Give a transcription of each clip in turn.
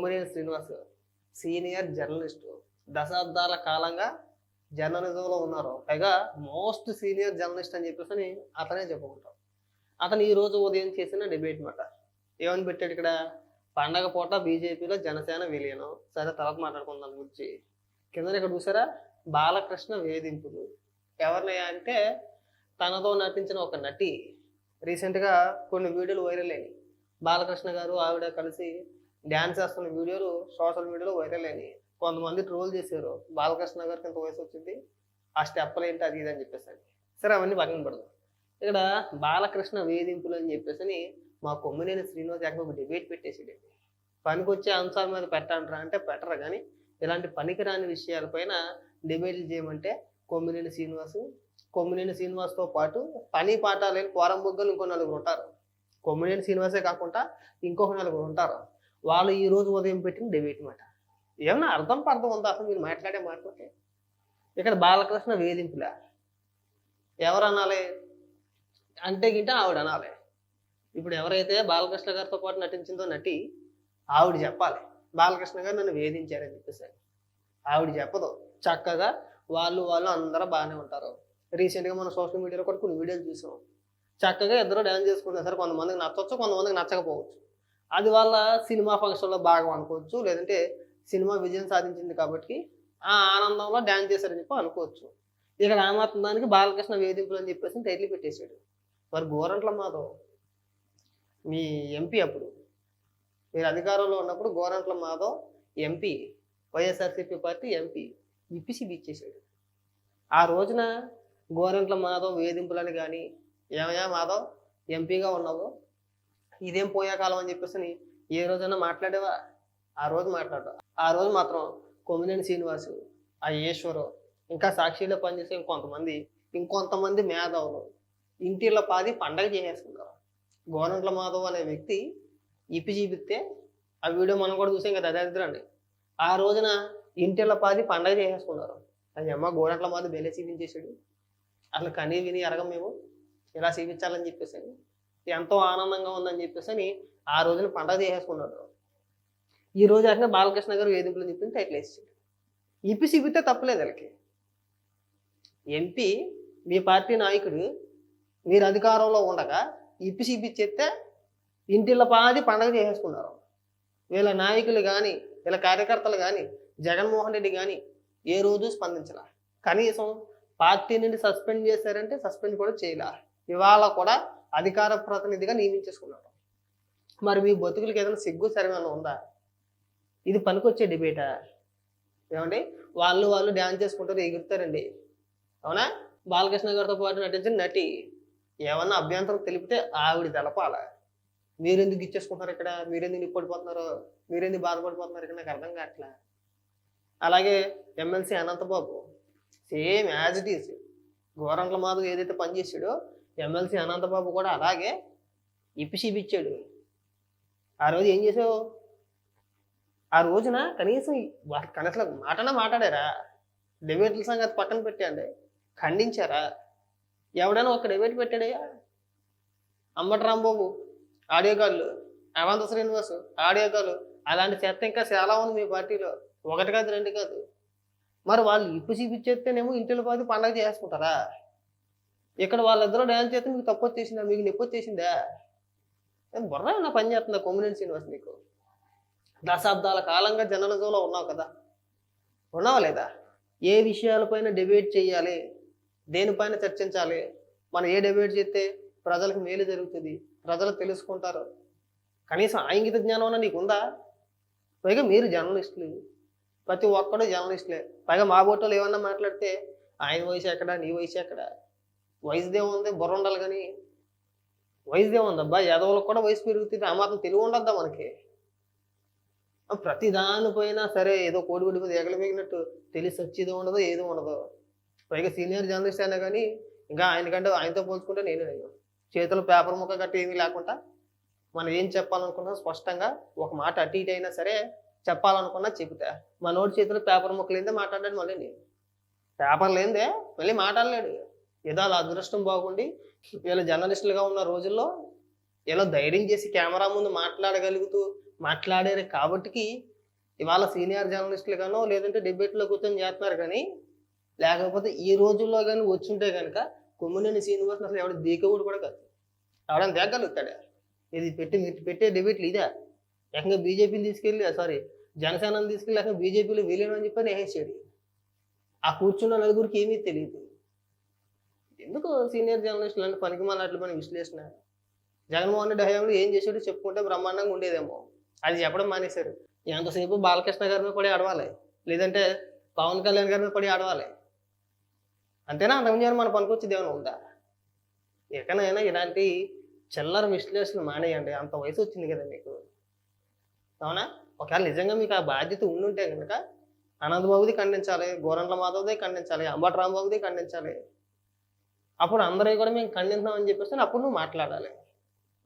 Kommareni Srinivas senior journalist. దశాబ్దాల కాలంగా జర్నలిజంలో ఉన్నారు. పైగా మోస్ట్ సీనియర్ జర్నలిస్ట్ అని చెప్పేసి అని అతనే చెప్పుకుంటాం. అతను ఈ రోజు ఉదయం చేసిన డిబేట్ మాట. ఏమని పెట్టాడు ఇక్కడ? పండగ పూట బీజేపీలో జనసేన విలీనం. సరే తర్వాత మాట్లాడుకుందాం గురించి. కింద ఇక్కడ చూసారా? బాలకృష్ణ వేధింపులు. ఎవరిని అంటే తనతో నటించిన ఒక నటి. రీసెంట్గా కొన్ని వీడియోలు వైరల్ అయినాయి. బాలకృష్ణ గారు ఆవిడ కలిసి డ్యాన్స్ చేస్తున్న వీడియోలు సోషల్ మీడియాలో వైరల్ అయినాయి. కొంతమంది ట్రోల్ చేశారు. బాలకృష్ణ గారికి ఇంత వయసు వచ్చింది. ఆ స్టెప్పులు ఏంటి అది ఇది అని చెప్పేసి. సరే అవన్నీ పక్కన పెడదాం. ఇక్కడ బాలకృష్ణ వేధింపులు అని చెప్పేసి అని మా కొమ్మినేని శ్రీనివాస్ యాక్బ్ ఒక డిబేట్ పెట్టేసాడు పనికొచ్చే అంశాల మీద పెట్టంటారా అంటే పెట్టరు కానీ ఇలాంటి పనికిరాని విషయాలపైన డిబేట్లు చేయమంటే కొమ్మినేని శ్రీనివాసు కొమ్మినేని శ్రీనివాస్తో పాటు పని పాట లేని పోరం బొగ్గలు ఇంకో నలుగురు ఉంటారు. కొమ్మినేని శ్రీనివాసే కాకుండా ఇంకొక నలుగురు ఉంటారు. వాళ్ళు ఈ రోజు ఉదయం పెట్టిన డిబేట్ మాట. ఏమన్నా అర్థం పర్థం ఉందా? అసలు మీరు మాట్లాడే మాట్లాడితే ఇక్కడ బాలకృష్ణ వేధింపులే? ఎవరు అనాలి అంటే గింటే ఆవిడ అనాలి ఇప్పుడు ఎవరైతే బాలకృష్ణ గారితో పాటు నటించిందో నటి ఆవిడ చెప్పాలి. బాలకృష్ణ గారు నన్ను వేధించారని చెప్పేసి. ఆవిడ చెప్పదు. చక్కగా వాళ్ళు వాళ్ళు అందరూ బాగానే ఉంటారు. రీసెంట్గా మన సోషల్ మీడియాలో కూడా కొన్ని వీడియోలు చూసాం. చక్కగా ఇద్దరు డ్యాన్స్ చేసుకుంటారు సరే కొంతమందికి నచ్చవచ్చు కొంతమందికి నచ్చకపోవచ్చు. అది వల్ల సినిమా ఫంక్షన్లో భాగం అనుకోవచ్చు. లేదంటే సినిమా విజయం సాధించింది కాబట్టి ఆ ఆనందంలో డ్యాన్స్ చేశారని చెప్పి అనుకోవచ్చు. ఇక్కడ ఆ మాత్రం దానికి బాలకృష్ణ వేధింపులు అని చెప్పేసి టైటిల్ పెట్టేశాడు. మరి గోరంట్ల మాధవ్ మీ ఎంపీ అప్పుడు. మీరు అధికారంలో ఉన్నప్పుడు Gorantla Madhav MP YSRCP party MP ఇప్పిసి ఇచ్చేసాడు ఆ రోజున గోరంట్ల మాధవ్ వేధింపులని కానీ ఏమయ్యా మాధవ్ ఎంపీగా ఉన్నావు? ఇదేం పోయే కాలం అని చెప్పేసి అని ఏ రోజైనా మాట్లాడేవా? ఆ రోజు మాట్లాడు ఆ రోజు మాత్రం కొమ్మినేని శ్రీనివాసు ఆ ఈశ్వరు ఇంకా సాక్షిలో పనిచేసే ఇంకొంతమంది ఇంకొంతమంది మేధావులు ఇంటిలో పాది పండగ చేసేసుకున్నారు గోరంట్ల మాధవ్ అనే వ్యక్తి ఇప్పి చూపిస్తే ఆ వీడియో మనం కూడా చూసాం కదా దరిద్రండి ఆ రోజున ఇంటిలో పాది పండగ చేసేసుకున్నారు. అది అమ్మ గోరంట్ల మాధవ్ బెల్లె చూపించేసాడు అసలు కనీ విని అరగం మేము. ఇలా చూపించాలని చెప్పేసి ఎంతో ఆనందంగా ఉందని చెప్పేసి అని ఆ రోజున పండగ చేసేసుకున్నాడు. ఈ రోజు అట్లా బాలకృష్ణ గారు వేదికలు చెప్పి టైటిల్ వేసాడు. ఇప్పి చూపిస్తే తప్పలేదు వాళ్ళకి. ఎంపీ మీ పార్టీ నాయకుడు మీరు అధికారంలో ఉండగా ఇప్పి చూపించేస్తే ఇంటిళ్ళ పాది పండగ చేసేసుకున్నారు. వీళ్ళ నాయకులు కానీ వీళ్ళ కార్యకర్తలు కానీ జగన్మోహన్ రెడ్డి కానీ ఏ రోజు స్పందించలా. కనీసం పార్టీ నుండి సస్పెండ్ చేశారంటే సస్పెండ్ కూడా చేయలే. ఇవాళ కూడా అధికార ప్రతినిధిగా నియమించేసుకున్నారు మరి మీ బతుకులకి ఏదైనా సిగ్గు సరిమైనా ఉందా? ఇది పనికొచ్చే డిబేటా? ఏమండి? వాళ్ళు వాళ్ళు డ్యాన్స్ చేసుకుంటారు ఎగురుతారండి. అవునా? బాలకృష్ణ గారితో పాటు నటించిన నటి ఏమన్నా అభ్యంతరం తెలిపితే ఆవిడ తెలపాల? మీరెందుకు ఇచ్చేసుకుంటున్నారు ఇక్కడ? మీరెందుకు నిప్పడిపోతున్నారు? మీరెందుకు బాధపడిపోతున్నారు? ఇక్కడ నాకు అర్థం కావట్లే? అలాగే MLC Anantababu same as it is Gorantla Madhav ఏదైతే పనిచేసాడో ఎమ్మెల్సీ అనంతబాబు కూడా అలాగే ఇప్పిసిపిచ్చాడు. ఆ రోజు ఏం చేసావు? ఆ రోజున కనీసం వా- కనీసం మాటనా మాట్లాడారా? డిబేట్ల సంగతి పక్కన పెట్టండి. ఖండించారా? ఎవడైనా ఒక డిబేట్ పెట్టాడయ్యా? అమ్మటి రాంబాబు ఆడియో కాళ్ళు అవంత శ్రీనివాస్ ఆడియో కాళ్ళు అలాంటి చెత్త ఇంకా చాలా ఉంది మీ పార్టీలో. ఒకటి కాదు రెండు కాదు. మరి వాళ్ళు ఇప్పు చూపించేస్తేనేమో ఇంటిలో పాది పండగ చేసుకుంటారా? ఇక్కడ వాళ్ళిద్దరూ డ్యాన్స్ చేస్తే మీకు తక్కువ వచ్చేసిందా? మీకు నొప్పి వచ్చేసిందా? ఏం బుర్ర ఏమన్నా పని చేస్తుందా కొమ్మినేని శ్రీనివాస్ నీకు? దశాబ్దాల కాలంగా జర్నలిజంలో ఉన్నావు కదా. ఉన్నావా లేదా? ఏ విషయాలపైన డిబేట్ చేయాలి? దేనిపైన చర్చించాలి? మనం ఏ డిబేట్ చేస్తే ప్రజలకు మేలు జరుగుతుంది? ప్రజలు తెలుసుకుంటారు. కనీసం ఆయంగిత జ్ఞానం అన్న నీకు ఉందా? పైగా మీరు జర్నలిస్టులు. ప్రతి ఒక్కడు జర్నలిస్టులే. పైగా మా బోటోలు ఏమన్నా మాట్లాడితే ఆయన వయసు ఎక్కడ నీ వయసు ఎక్కడ? వయసుదే ఉంది బుర్ర ఉండాలి కానీ వయసుదే అబ్బా యాదవులకు కూడా వయసు పెరుగుతుంది. ఆ మాత్రం తెలివి ఉండద్దా మనకి? ప్రతి దానిపైన సరే ఏదో కోడిగుడి మీద ఎగలు తెలిసి వచ్చేది ఉండదు ఏదో ఉండదు. పైగా సీనియర్ జర్నలిస్ట్ అయినా కానీ ఇంకా ఆయనకంటే ఆయనతో పోల్చుకుంటే నేను నేను చేతులు పేపర్ ముక్క గట్టి ఏమీ లేకుండా మనం ఏం చెప్పాలనుకున్నా స్పష్టంగా ఒక మాట అటు ఇటు అయినా సరే చెప్పాలనుకున్నా చెబుతా. మనోడి చేతిలో పేపర్ ముక్క లేదే మాట్లాడాడు మళ్ళీ నేను. పేపర్ లేదే మళ్ళీ మాట్లాడలేడు. ఏదో అలా అదృష్టం బాగుండి వీళ్ళు జర్నలిస్టులుగా ఉన్న రోజుల్లో ఇలా ధైర్యం చేసి కెమెరా ముందు మాట్లాడగలుగుతూ మాట్లాడారు కాబట్టికి ఇవాళ సీనియర్ జర్నలిస్టులు గానో లేదంటే డిబేట్లో కూర్చొని చేస్తున్నారు కానీ లేకపోతే ఈ రోజుల్లో కానీ వచ్చుంటే కనుక కొమ్మినేని శ్రీనివాసన్ అసలు ఎవడ దీకవుడు కూడా కాదు. ఎవడని దేగలుగుతాడా ఇది పెట్టి మీరు పెట్టే డిబేట్లు ఇదే? ఏకంగా బీజేపీని తీసుకెళ్ళి సారీ జనసేనని తీసుకెళ్ళి ఏకంగా బీజేపీలో వెళ్ళాను అని చెప్పి ఆ కూర్చున్న నలుగురికి ఏమీ తెలియదు. ఎందుకు సీనియర్ జర్నలిస్టులు అంటే పనికి మాలాట్లు మన విశ్లేషణ? జగన్మోహన్ రెడ్డి హయాంలో ఏం చేసాడో చెప్పుకుంటే బ్రహ్మాండంగా ఉండేదేమో. అది చెప్పడం మానేశారు. ఎంతసేపు బాలకృష్ణ గారి మీద పడి ఆడవాలి? లేదంటే పవన్ కళ్యాణ్ గారి మీద పడి ఆడవాలి? అంతేనా? అంతకుముందు మన పనికొచ్చేది ఏమైనా ఉందా? ఎక్కడైనా ఇలాంటి చిల్లర విశ్లేషణ మానేయండి. అంత వయసు వచ్చింది కదా మీకు. అవునా? ఒకవేళ నిజంగా మీకు ఆ బాధ్యత ఉండుంటే కనుక అనంతబాబుది ఖండించాలి గోరంట్ల మాధవ్దే ఖండించాలి అంబటి రాంబాబుది ఖండించాలి. అప్పుడు అందరూ కూడా మేము ఖండిస్తాం అని చెప్పేసి అప్పుడు నువ్వు మాట్లాడాలి.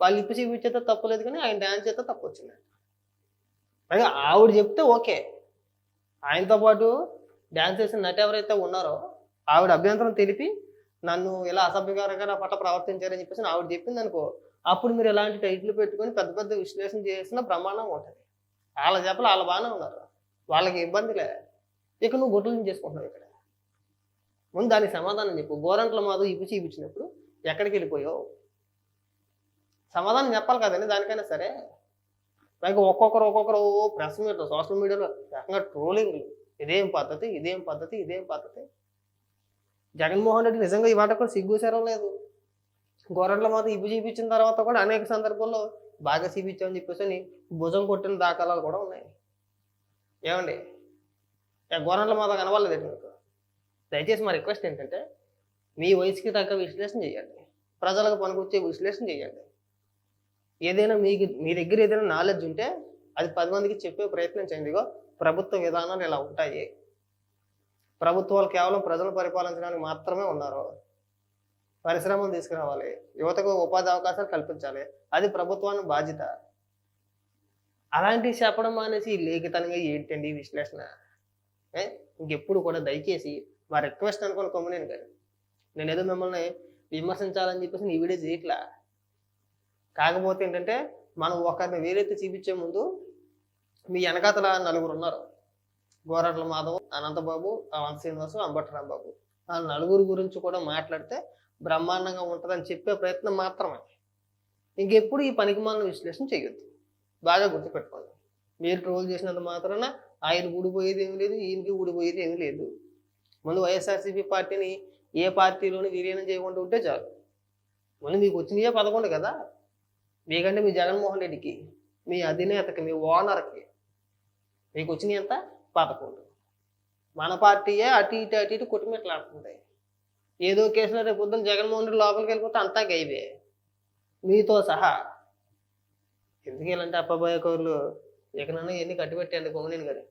వాళ్ళు ఇప్పు చూపించేస్తే తప్పు లేదు కానీ ఆయన డ్యాన్స్ చేస్తే తప్పు వచ్చింది పైగా ఆవిడ చెప్తే ఓకే. ఆయనతో పాటు డ్యాన్స్ చేసిన నట ఎవరైతే ఉన్నారో ఆవిడ అభ్యంతరం తెలిపి నన్ను ఇలా అసభ్యకరంగా నా పట్ల ప్రవర్తించారని చెప్పేసి ఆవిడ చెప్పింది అనుకో అప్పుడు మీరు ఎలాంటి టైట్లు పెట్టుకొని పెద్ద పెద్ద విశ్లేషణ చేసిన ప్రమాణం ఉంటుంది. వాళ్ళ చెప్పలు వాళ్ళ బాగానే ఉన్నారు. వాళ్ళకి ఇబ్బందిలే ఇక నువ్వు గొడ్లు చేసుకుంటున్నావు ఇక్కడ. ముందు దానికి సమాధానం చెప్పు. గోరంట్ల మాధవ్ ఇపిచి చూపించినప్పుడు ఎక్కడికి వెళ్ళిపోయావు? సమాధానం చెప్పాలి కదండి దానికైనా సరే. పైగా ఒక్కొక్కరు ఒక్కొక్కరు ప్రెస్ మీట్లో సోషల్ మీడియాలో రకంగా ట్రోలింగ్లు ఇదేం పద్ధతి ఇదేం పద్ధతి ఇదేం పద్ధతి? జగన్మోహన్ రెడ్డి నిజంగా ఈ మాట కూడా సిగ్గుసారం లేదు. గోరంట్ల మాత్రం ఇప్పు చూపించిన తర్వాత కూడా అనేక సందర్భాల్లో బాగా చూపించామని చెప్పేసి భుజం కొట్టిన దాఖలాలు కూడా ఉన్నాయి. ఏమండి? గోరంట్ల మాత్రం కనవాలేదు మీకు? దయచేసి మా రిక్వెస్ట్ ఏంటంటే మీ వయసుకి తగ్గ విశ్లేషణ చేయండి. ప్రజలకు పనికొచ్చే విశ్లేషణ చేయండి. ఏదైనా మీకు మీ దగ్గర ఏదైనా నాలెడ్జ్ ఉంటే అది పది మందికి చెప్పే ప్రయత్నం చేయండి. ఇగో ప్రభుత్వ విధానాలు ఇలా ఉంటాయి. ప్రభుత్వాలు కేవలం ప్రజలు పరిపాలించడానికి మాత్రమే ఉన్నారు. పరిశ్రమలు తీసుకురావాలి. యువతకు ఉపాధి అవకాశాలు కల్పించాలి. అది ప్రభుత్వాన్ని బాధ్యత. అలాంటివి చెప్పడం మానేసి లేఖితనంగా ఏంటండి విశ్లేషణ? ఇంకెప్పుడు కూడా దయచేసి మా రిక్వెస్ట్ అనుకుని కొమ్మనేను గారు నేను ఏదో మిమ్మల్ని విమర్శించాలని చెప్పేసి నీ వీడియో చేయట్లా? కాకపోతే ఏంటంటే మనం ఒకరిని వేరైతే చూపించే ముందు మీ వెనకాతల నలుగురు ఉన్నారు. గోరట్ల మాధవ్ అనంతబాబు అవంత శ్రీనివాసు అంబటి ఆ నలుగురు గురించి కూడా మాట్లాడితే బ్రహ్మాండంగా ఉంటుందని చెప్పే ప్రయత్నం మాత్రమే. ఇంకెప్పుడు ఈ పనికిమాలిన విశ్లేషణ చేయొద్దు. బాగా గుర్తుపెట్టుకోండి. మీరు ట్రోల్ చేసినంత మాత్రాన ఆయన ఊడిపోయేది ఏమీ లేదు ఈయనకి ఊడిపోయేది ఏమీ లేదు. ముందు వైఎస్ఆర్సీపీ పార్టీని ఏ పార్టీలోని విలీనం చేయకుండా ఉంటే చాలు. మళ్ళీ మీకు వచ్చినయే పదకొండు కదా? మీకంటే మీ జగన్మోహన్ రెడ్డికి మీ అధినేతకి మీ ఓనర్కి మీకు వచ్చినాయి ఎంత? పదకొండు. మన పార్టీయే అటు ఇటు అటు ఇటు కుటుంబట్లాడుతుంది ఏదో కేసులో రేపు పొద్దున్న జగన్మోహన్ రెడ్డి లోపలికి వెళ్ళిపోతే అంతా గైవే మీతో సహా ఎందుకు ఇలాంటి అప్పబాయ కౌరులు ఎక్కడన్నా ఎన్ని కట్టిపెట్టండి కొమ్మనేని గారు.